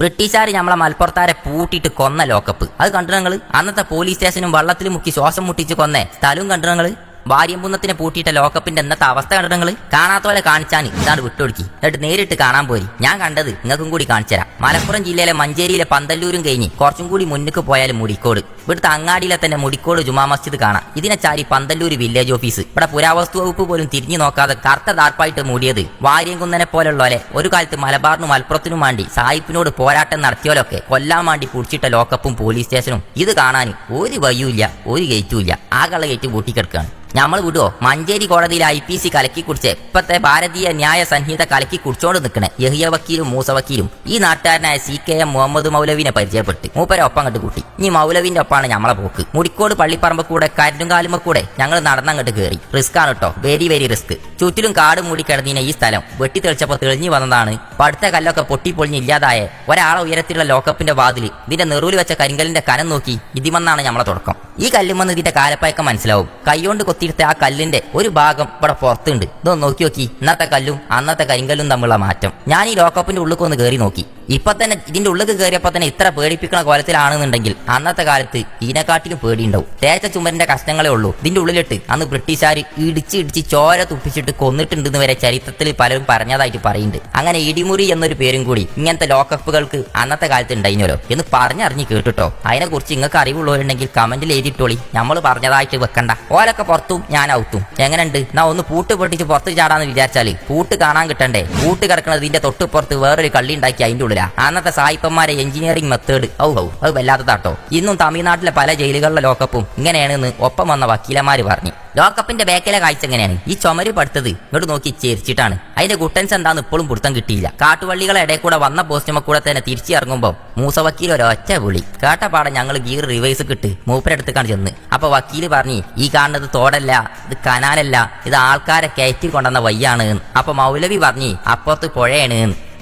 ബ്രിട്ടീഷുകാർ നമ്മളെ മലപ്പുറത്താരെ പൂട്ടിയിട്ട് കൊന്ന ലോക്കപ്പ് അത് കണ്ടു നിങ്ങൾ അന്നത്തെ പോലീസ് സ്റ്റേഷനും വള്ളത്തിൽ മുക്കി ശ്വാസം മുട്ടിച്ച് കൊന്നേ സ്ഥലവും കണ്ടു നിങ്ങൾ വാര്യംകുന്നത്തിനെ പൂട്ടിയിട്ട ലോക്കപ്പിന്റെ എന്നത്തെ അവസ്ഥ കണ്ടു നിങ്ങൾ കാണാത്തോലെ കാണിച്ചാൻ ഇതാണ് വിട്ടൊടുക്കി. എന്നിട്ട് നേരിട്ട് കാണാൻ പോയി ഞാൻ കണ്ടത് നിങ്ങൾക്കും കൂടി കാണിച്ചുതരാം മലപ്പുറം ജില്ലയിലെ മഞ്ചേരിയിലെ പന്തല്ലൂരും കഴിഞ്ഞ് കുറച്ചും കൂടി മുന്നിക്ക് പോയാൽ മുടിക്കോട്. ഇവിടുത്തെ അങ്ങാടിയിലെ തന്നെ മുടിക്കോട് ജുമാ മസ്ജിദ് കാണാം. ഇതിനെ ചാരി പന്തല്ലൂർ വില്ലേജ് ഓഫീസ്. ഇവിടെ പുരാവസ്തു വകുപ്പ് പോലും തിരിഞ്ഞു നോക്കാതെ കറുത്ത താർപ്പായിട്ട് മൂടിയത് വാര്യംകുന്നനെ പോലുള്ളവരെ ഒരു കാലത്ത് മലബാറിനും മലപ്പുറത്തിനും വേണ്ടി സായിപ്പിനോട് പോരാട്ടം നടത്തിയോലൊക്കെ കൊല്ലാൻ വേണ്ടി പൂടിച്ചിട്ട ലോക്കപ്പും പോലീസ് സ്റ്റേഷനും. ഇത് കാണാൻ ഒരു വഴിയുമില്ല ഒരു ഗേറ്റും ഇല്ല ആകെയുള്ള ഗേറ്റ് പൂട്ടിക്കിടക്കുകയാണ് നമ്മൾ വിടുവോ? മഞ്ചേരി കോടതിയിൽ ഐ പി സി കലക്കിക്കുറിച്ച് ഇപ്പത്തെ ഭാരതീയ ന്യായ സംഹിത കലക്കിക്കുറിച്ചോണ്ട് നിൽക്കണേ യഹിയ വക്കീലും മൂസ വക്കീലും ഈ നാട്ടുകാരനായ സി കെ എം മുഹമ്മദ് മൗലവിനെ പരിചയപ്പെട്ട് മൂപ്പരെ ഒപ്പം കണ്ട് കൂട്ടി. ഇനി മൗലവിന്റെ ഒപ്പാണ് നമ്മളെ പോക്ക്. മുടിക്കോട് പള്ളിപ്പറമ്പ് കൂടെ കരണ്ടുംകാലുമ്പ കൂടെ ഞങ്ങൾ നടന്നങ്ങോട്ട് കയറി റിസ്ക് ആണ് കേട്ടോ വെരി വെരി റിസ്ക്. ചുറ്റിലും കാട് മൂടി കിടന്നിന ഈ സ്ഥലം. വെട്ടി തെളിച്ചപ്പോൾ തെളിഞ്ഞു വന്നതാണ്. പടുത്ത കല്ലൊക്കെ പൊട്ടിപ്പൊളിഞ്ഞ് ഇല്ലാതായ. ഒരാളെ ഉയരത്തിലുള്ള ലോക്കപ്പിന്റെ വാതിൽ. ഇതിന്റെ നെറുവിൽ വെച്ച കരിങ്കലിന്റെ കനം നോക്കി ഇതിമെന്നാണ് നമ്മളെ തുടക്കം. ഈ കല്ലുമെന്ന് ഇതിന്റെ കാലപ്പായൊക്കെ മനസ്സിലാവും. കൈകൊണ്ട് കൊത്തിയെടുത്ത ആ കല്ലിന്റെ ഒരു ഭാഗം ഇവിടെ പുറത്തുണ്ട്. ഇതൊന്ന് നോക്കി നോക്കി. ഇന്നത്തെ കല്ലും അന്നത്തെ കരിങ്കല്ലും തമ്മിലുള്ള മാറ്റം. ഞാൻ ഈ ലോക്കപ്പിന്റെ ഉള്ളിൽ ഒന്ന് കയറി നോക്കി. ഇപ്പൊ തന്നെ ഇതിന്റെ ഉള്ളിൽ കയറിയപ്പോ തന്നെ ഇത്ര പേടിപ്പിക്കുന്ന കോലത്തിലാണെന്നുണ്ടെങ്കിൽ അന്നത്തെ കാലത്ത് ഇതിനെക്കാട്ടിലും പേടിയുണ്ടാവും. തേച്ച ചുമരിന്റെ കഷ്ടങ്ങളേ ഉള്ളൂ. ഇതിന്റെ ഉള്ളിലിട്ട് അന്ന് ബ്രിട്ടീഷുകാർ ഇടിച്ച് ഇടിച്ച് ചോര തുപ്പിച്ചിട്ട് കൊന്നിട്ടുണ്ടെന്ന് വരെ ചരിത്രത്തിൽ പലരും പറഞ്ഞതായിട്ട് പറയുന്നുണ്ട്. അങ്ങനെ ഇടിമുറി എന്നൊരു പേരും കൂടി ഇങ്ങനത്തെ ലോക്കപ്പുകൾക്ക് അന്നത്തെ കാലത്ത് ഉണ്ടായിനല്ലോ എന്ന് പറഞ്ഞറിഞ്ഞ് കേട്ടിട്ടോ? അതിനെ കുറിച്ച് നിങ്ങൾക്ക് അറിവുള്ളവരുണ്ടെങ്കിൽ കമന്റിൽ എഴുതിയിട്ടോളി. നമ്മൾ പറഞ്ഞതായിട്ട് വെക്കണ്ട. ഓലൊക്കെ പുറത്തും ഞാൻ ഔത്തും. എങ്ങനെയുണ്ട്? നാ ഒന്ന് പൂട്ട് പൊട്ടിച്ച് പുറത്ത് ചാടാന്ന് വിചാരിച്ചാൽ പൂട്ട് കാണാൻ കിട്ടണ്ടേ? പൂട്ട് കിടക്കുന്നത് ഇതിന്റെ തൊട്ടുപുറത്ത് വേറൊരു കള്ളി ഉണ്ടാക്കി അതിന്റെ ഉള്ളിലാ അന്നത്തെ സായിപ്പന്മാരെ എഞ്ചിനീയറിംഗ് മെത്തേഡ് ഔ ഔ അത് വല്ലാത്തതാട്ടോ. ഇന്നും തമിഴ്നാട്ടിലെ പല ജയിലുകളിലെ ലോക്കപ്പും ഇങ്ങനെയാണെന്ന് ഒപ്പം വന്ന വക്കീലമാര് പറഞ്ഞു. ലോക്കപ്പിന്റെ ബേക്കിലെ കാഴ്ച എങ്ങനെയാണ്? ഈ ചുമര് പടുത്തത് ഇങ്ങോട്ട് നോക്കി ചേരിച്ചിട്ടാണ്. അതിന്റെ ഗുട്ടൻസ് എന്താന്ന് ഇപ്പോഴും പിടുത്തം കിട്ടിയില്ല. കാട്ടുവള്ളികളെ ഇടയിൽ കൂടെ വന്ന പോസ്റ്റുമ കൂടെ തന്നെ തിരിച്ചിറങ്ങുമ്പോൾ മൂസ വക്കീൽ ഒരൊറ്റ വിളി. കേട്ടപാടെ ഞങ്ങൾ ഗീർ റിവേഴ്സ് കിട്ട് മൂപ്പരെടുത്തേക്കാണ് ചെന്ന്. അപ്പൊ വക്കീൽ പറഞ്ഞു ഈ കാണുന്നത് തോടല്ല ഇത് കനാലല്ല ഇത് ആൾക്കാരെ കയറ്റി കൊണ്ടുവന്ന വയ്യാണ്. അപ്പൊ മൗലവി പറഞ്ഞു അപ്പുറത്ത് പുഴയാണ്.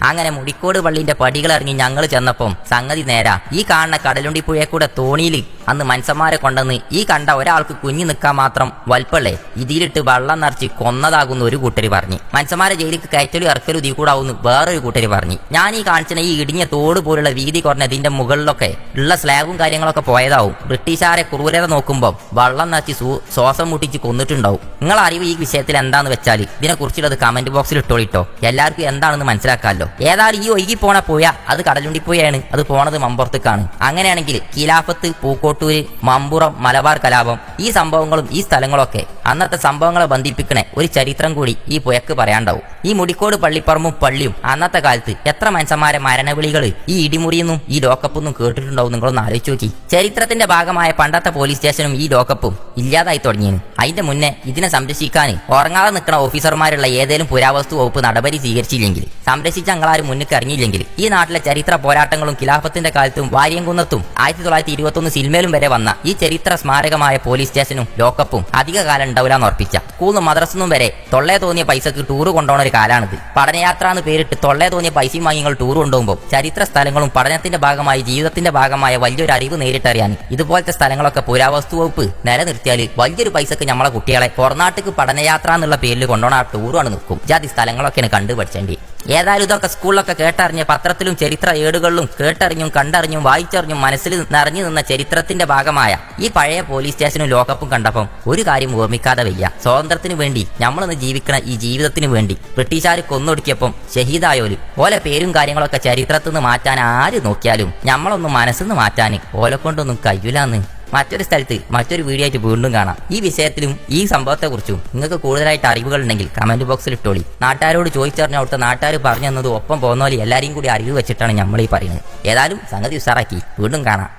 അങ്ങനെ മുടിക്കോട് പള്ളിന്റെ പടികൾ ഇറങ്ങി ഞങ്ങൾ ചെന്നപ്പം സംഗതി നേരാ. ഈ കാണുന്ന കടലുണ്ടി പുഴയെക്കൂടെ കൂടെ തോണിയിൽ അന്ന് മനുഷ്യന്മാരെ കൊണ്ടെന്ന് ഈ കണ്ട ഒരാൾക്ക് കുഞ്ഞു നിൽക്കാൻ മാത്രം വൽപ്പള്ളേ ഇതിലിട്ട് വള്ളം നിറച്ച് കൊന്നതാകുന്ന ഒരു കൂട്ടര് പറഞ്ഞു. മനുഷ്യന്മാരെ ജയിലിക്ക് കയറ്റലും ഇറക്കലും ഇതീ കൂടാവുന്ന വേറൊരു കൂട്ടര് പറഞ്ഞു. ഞാൻ ഈ കാണിച്ചിന് ഈ ഇടിഞ്ഞ തോട് പോലുള്ള വീതി കുറഞ്ഞ ഇതിന്റെ മുകളിലൊക്കെ ഉള്ള സ്ലാബും കാര്യങ്ങളൊക്കെ പോയതാവും. ബ്രിട്ടീഷുകാരെ ക്രൂരത നോക്കുമ്പോൾ വള്ളം നിറച്ച് ശ്വാസം മുട്ടിച്ച് കൊന്നിട്ടുണ്ടാവും. നിങ്ങളറിവ് ഈ വിഷയത്തിൽ എന്താന്ന് വെച്ചാൽ ഇതിനെക്കുറിച്ചുള്ളത് കമന്റ് ബോക്സിൽ ഇട്ടോളിട്ടോ. എല്ലാവർക്കും എന്താണെന്ന് മനസ്സിലാക്കാമല്ലോ ഏതായാലും ഈ ഒഴുകി പോണ പുഴ അത് കടലുണ്ടി പുഴയാണ്. അത് പോണത് മമ്പുറത്തേക്കാണ്. അങ്ങനെയാണെങ്കിൽ കിലാഫത്ത് പൂക്കോട്ടൂര് മമ്പുറം മലബാർ കലാപം ഈ സംഭവങ്ങളും ഈ സ്ഥലങ്ങളൊക്കെ അന്നത്തെ സംഭവങ്ങളെ ബന്ധിപ്പിക്കണ ഒരു ചരിത്രം കൂടി ഈ പുയക്ക് പറയാണ്ടാവും. ഈ മുടിക്കോട് പള്ളിപ്പറമ്പും പള്ളിയും അന്നത്തെ കാലത്ത് എത്ര മനുഷ്യന്മാരെ മരണവിളികൾ ഈ ഇടിമുറിയെന്നും ഈ ലോക്കപ്പൊന്നും കേട്ടിട്ടുണ്ടാവും നിങ്ങളൊന്ന് ആലോചിച്ച് നോക്കി. ചരിത്രത്തിന്റെ ഭാഗമായ പണ്ടത്തെ പോലീസ് സ്റ്റേഷനും ഈ ലോക്കപ്പും ഇല്ലാതായി തുടങ്ങിയത് അതിന്റെ മുന്നേ ഇതിനെ സംരക്ഷിക്കാൻ ഉറങ്ങാതെ നിൽക്കുന്ന ഓഫീസർമാരുള്ള ഏതേലും പുരാവസ്തു വകുപ്പ് നടപടി സ്വീകരിച്ചില്ലെങ്കിൽ സംരക്ഷിച്ച അങ്ങളാരും മുന്നിൽ ഇറങ്ങിയില്ലെങ്കിൽ ഈ നാട്ടിലെ ചരിത്ര പോരാട്ടങ്ങളും ഖിലാഫത്തിന്റെ കാലത്തും വാര്യംകുന്നത്തും ആയിരത്തി തൊള്ളായിരത്തി ഇരുപത്തൊന്ന് സിനിമയിലും വരെ വന്ന ഈ ചരിത്ര സ്മാരകമായ പോലീസ് സ്റ്റേഷനും ലോക്കപ്പും അധിക കാലം ഉണ്ടാവില്ല എന്ന് ഉറപ്പിച്ച സ്കൂളിലും മദ്രസൊന്നും വരെ തൊള്ളേ തോന്നിയ പൈസക്ക് ടൂർ കൊണ്ടുപോകുന്ന ഒരു കാലാണിത്. പഠനയാത്ര എന്ന് പേരിട്ട് തൊള്ളേ തോന്നിയ പൈസയും വാങ്ങി നിങ്ങൾ ടൂർ കൊണ്ടുപോകുമ്പോൾ ചരിത്ര സ്ഥലങ്ങളും പഠനത്തിന്റെ ഭാഗമായി ജീവിതത്തിന്റെ ഭാഗമായ വലിയൊരു അറിവ് നേരിട്ടറിയാൻ ഇതുപോലത്തെ സ്ഥലങ്ങളൊക്കെ പുരാവസ്തു വകുപ്പ് നിലനിർത്തിയാൽ വലിയൊരു പൈസക്ക് നമ്മളെ കുട്ടികളെ പുറനാട്ടിക്ക് പഠനയാത്ര എന്നുള്ള പേരിൽ കൊണ്ടുപോകണ ആ ടൂറാണ് നിൽക്കും. ജാതി സ്ഥലങ്ങളൊക്കെയാണ് കണ്ടുപഠിച്ചേണ്ടി ഏതായാലും ഇതൊക്കെ സ്കൂളിലൊക്കെ കേട്ടറിഞ്ഞ് പത്രത്തിലും ചരിത്ര ഏടുകളിലും കേട്ടറിഞ്ഞും കണ്ടറിഞ്ഞും വായിച്ചറിഞ്ഞും മനസ്സിൽ നിറഞ്ഞു നിന്ന ചരിത്രത്തിന്റെ ഭാഗമായ ഈ പഴയ പോലീസ് സ്റ്റേഷനും ലോക്കപ്പും കണ്ടപ്പം ഒരു കാര്യം ഓർമ്മിക്കാതെ വയ്യ. സ്വാതന്ത്ര്യത്തിന് വേണ്ടി നമ്മളൊന്ന് ജീവിക്കണ ഈ ജീവിതത്തിന് വേണ്ടി ബ്രിട്ടീഷുകാർ കൊന്നൊടുക്കിയപ്പം ഷഹീദായോലും ഓലെ പേരും കാര്യങ്ങളൊക്കെ ചരിത്രത്തിൽ നിന്ന് മാറ്റാൻ ആര് നോക്കിയാലും നമ്മളൊന്നും നിന്ന് മാറ്റാൻ ഓലെ കൊണ്ടൊന്നും കഴിയൂലെന്ന്. മറ്റൊരു സ്ഥലത്ത് മറ്റൊരു വീഡിയോ ആയിട്ട് വീണ്ടും കാണാം. ഈ വിഷയത്തിലും ഈ സംഭവത്തെക്കുറിച്ചും നിങ്ങൾക്ക് കൂടുതലായിട്ട് അറിവുകൾ ഉണ്ടെങ്കിൽ കമന്റ് ബോക്സിൽ ഇട്ടോളി. നാട്ടുകാരോട് ചോദിച്ചറിഞ്ഞ അവിടുത്തെ നാട്ടുകാർ പറഞ്ഞു തന്നത് ഒപ്പം പോകുന്ന പോലെ എല്ലാവരെയും കൂടി അറിവ് വെച്ചിട്ടാണ് നമ്മൾ ഈ പറയുന്നത്. ഏതായാലും സംഗതി ഉഷാറാക്കി. വീണ്ടും കാണാം.